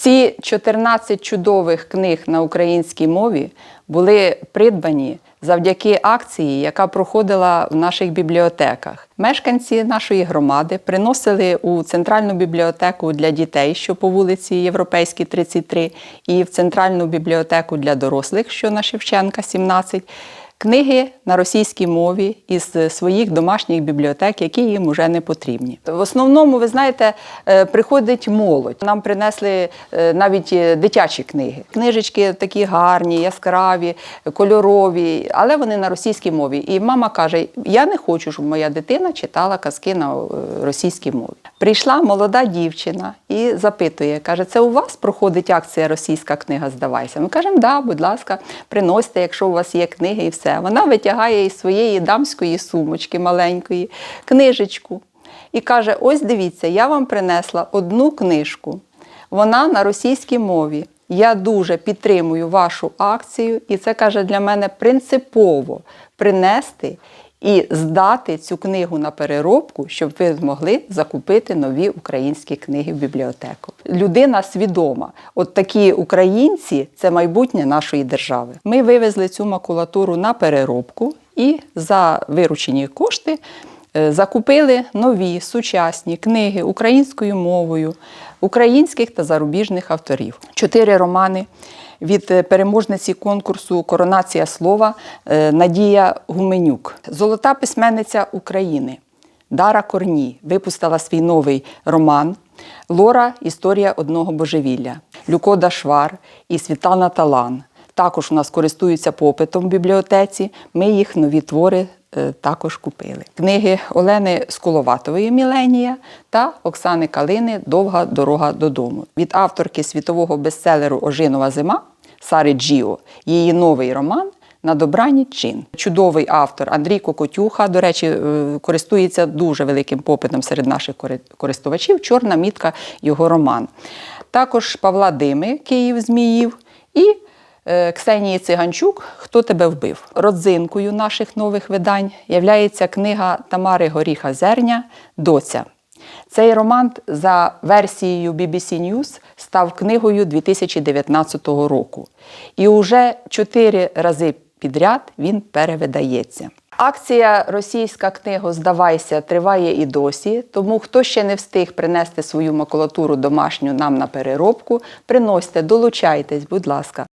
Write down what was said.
Ці 14 чудових книг на українській мові були придбані завдяки акції, яка проходила в наших бібліотеках. Мешканці нашої громади приносили у центральну бібліотеку для дітей, що по вулиці Європейській, 33, і в центральну бібліотеку для дорослих, що на Шевченка, 17, книги на російській мові із своїх домашніх бібліотек, які їм уже не потрібні. В основному, ви знаєте, е, приходить молодь. Нам принесли е, навіть е, дитячі книги. Книжечки такі гарні, яскраві, кольорові, але вони на російській мові. І мама каже: Я не хочу, щоб моя дитина читала казки на російській мові. Прийшла молода дівчина і запитує: каже, це у вас проходить акція Російська книга Здавайся. Ми кажемо, да, будь ласка, приносьте, якщо у вас є книги, і все. Вона витягає із своєї дамської сумочки маленької книжечку і каже: Ось дивіться, я вам принесла одну книжку. Вона на російській мові. Я дуже підтримую вашу акцію, і це каже для мене принципово принести і здати цю книгу на переробку, щоб ви змогли закупити нові українські книги в бібліотеку. Людина свідома. От такі українці це майбутнє нашої держави. Ми вивезли цю макулатуру на переробку і за виручені кошти. е, Закупили нові сучасні книги українською мовою українських та зарубіжних авторів. Чотири романи від е, переможниці конкурсу Коронація слова е, Надія Гуменюк, золота письменниця України. Дара Корні випустила свій новий роман Лора Історія одного божевілля, Люко Дашвар і Світлана Талан. Також у нас користуються попитом в бібліотеці. Ми їх нові твори е, також купили. Книги Олени Скуловатової Міленія та Оксани Калини Довга дорога додому. Від авторки світового бестселеру Ожинова зима Сари Джіо. Її новий роман на добрані чин. Чудовий автор Андрій Кокотюха, до речі, е, користується дуже великим попитом серед наших користувачів. Чорна мітка його роман. Також Павла Дими, Київ Зміїв і е, Ксенії Циганчук Хто тебе вбив? Родзинкою наших нових видань являється книга Тамари Горіха Зерня Доця. Цей роман за версією BBC News став книгою 2019 року. І уже чотири рази підряд він перевидається. Акція Російська книга Здавайся триває і досі. Тому хто ще не встиг принести свою макулатуру домашню нам на переробку, приносьте, долучайтесь, будь ласка.